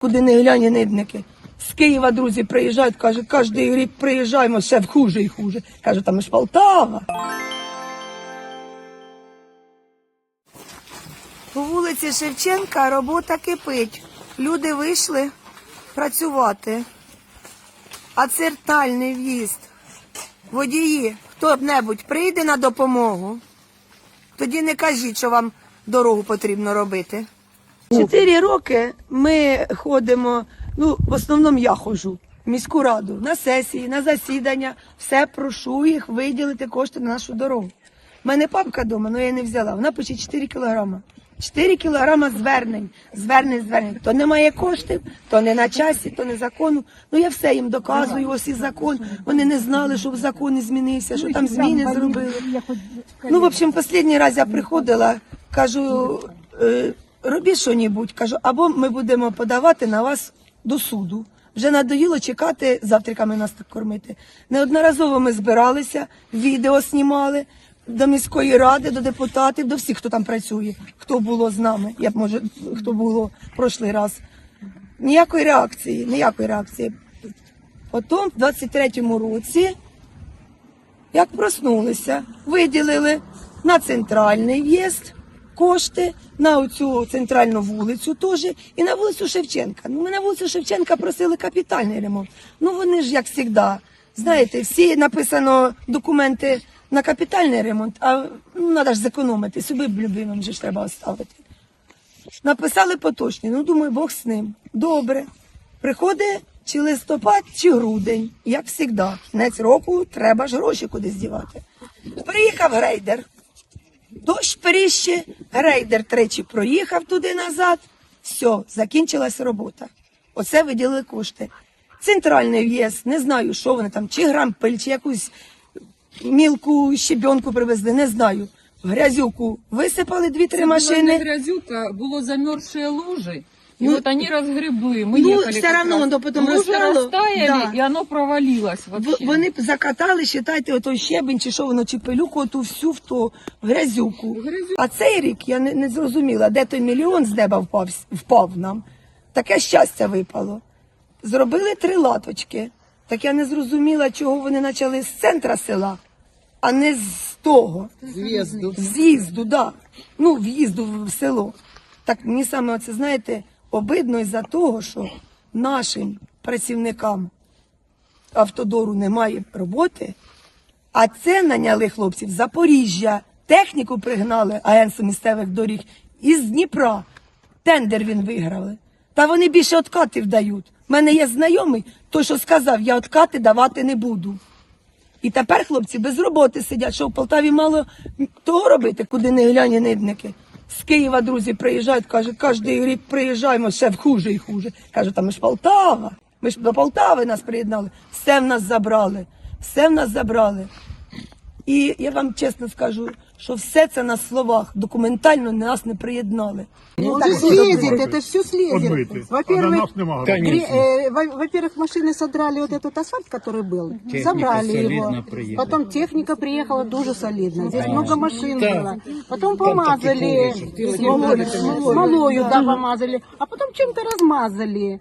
Куди не глянь, нидники. З Києва друзі приїжджають, кажуть, кожен рік приїжджаємо, ще в хуже і хуже. Кажуть, там ж Полтава. По вулиці Шевченка робота кипить. Люди вийшли працювати. А цертальний в'їзд. Водії, хто-небудь прийде на допомогу. Тоді не кажіть, що вам дорогу потрібно робити. Чотири роки ми ходимо, ну, в основному я ходжу в міську раду на сесії, на засідання. Все прошу їх виділити кошти на нашу дорогу. У мене папка вдома, але я не взяла. Вона пише 4 кілограма. 4 кілограма звернень, звернень, звернень. То немає коштів, то не на часі, то не закону. Ну я все їм доказую, ось і закон. Вони не знали, що в законі змінився, що там зміни зробили. Ну, в общем, останній раз я приходила, кажу, е, робіть що-небудь, кажу, або ми будемо подавати на вас до суду. Вже надоїло чекати завтраками нас так кормити. Неодноразово ми збиралися, відео знімали до міської ради, до депутатів, до всіх, хто там працює, хто було з нами, я може, хто було прошлий раз. Ніякої реакції, ніякої реакції. Потім, в 23-му році, як проснулися, виділили на центральний в'їзд кошти, на оцю центральну вулицю теж і на вулицю Шевченка. Ну, ми на вулицю Шевченка просили капітальний ремонт. Ну вони ж як завжди. Знаєте, всі написано документи на капітальний ремонт, а ну, треба ж зекономити, собі любимим же ж треба оставити. Написали поточні, ну думаю, Бог з ним. Добре. Приходить чи листопад, чи грудень, як завжди. Кінець року треба ж гроші кудись дівати. Приїхав грейдер. Дощ періще, грейдер тричі проїхав туди назад. Все, закінчилась робота. Оце виділили кошти. Центральний в'їзд, не знаю, що вони там, чи грампель, чи якусь мілку щебенку привезли, не знаю. Грязюку висипали дві-три машини. грязюка, було замерзшие лужи. И Ну, вот они разгребли. Мы ну, ехали как равно раз. оно потом растало, растаяли, да. и оно провалилось В- вообще. Вони б закатали, считайте, отой щебень, чи що воно, чи пилюку, оту всю в ту грязюку. Грязюку. А цей рік я не, не зрозуміла, де той мільйон з неба впав, впав нам. Таке щастя випало. Зробили три латочки. Так я не зрозуміла, чого вони почали з центра села, а не з того. Звезду. З'їзду, да. Ну, в'їзду в село. Так мені саме оце, знаєте, обидно із-за того, що нашим працівникам автодору немає роботи, а це наняли хлопців з Запоріжжя, техніку пригнали агентство місцевих доріг із Дніпра. Тендер він виграли. Та вони більше откатів дають. У мене є знайомий, той, що сказав, я откати давати не буду. І тепер хлопці без роботи сидять, що в Полтаві мало того робити, куди не глянь нидники. З Києва друзі приїжджають, кажуть, кожен рік приїжджаємо, ще в хуже і хуже. Кажуть, там ми ж Полтава. Ми ж до Полтави нас приєднали. Все в нас забрали. Все в нас забрали. І я вам чесно скажу, що все це на словах документально нас не приєднали. Ну, так это слезет, это все слезет. Отбыты. А до Во-первых, нас нема. гре- э, во- во-первых, машины содрали вот этот асфальт, который был, забрали солидно его. приехала. Потом техника приехала дуже солидно. Здесь много машин Да. было. Потом помазали такие смолой, смолою, да, помазали, а потом чем-то размазали.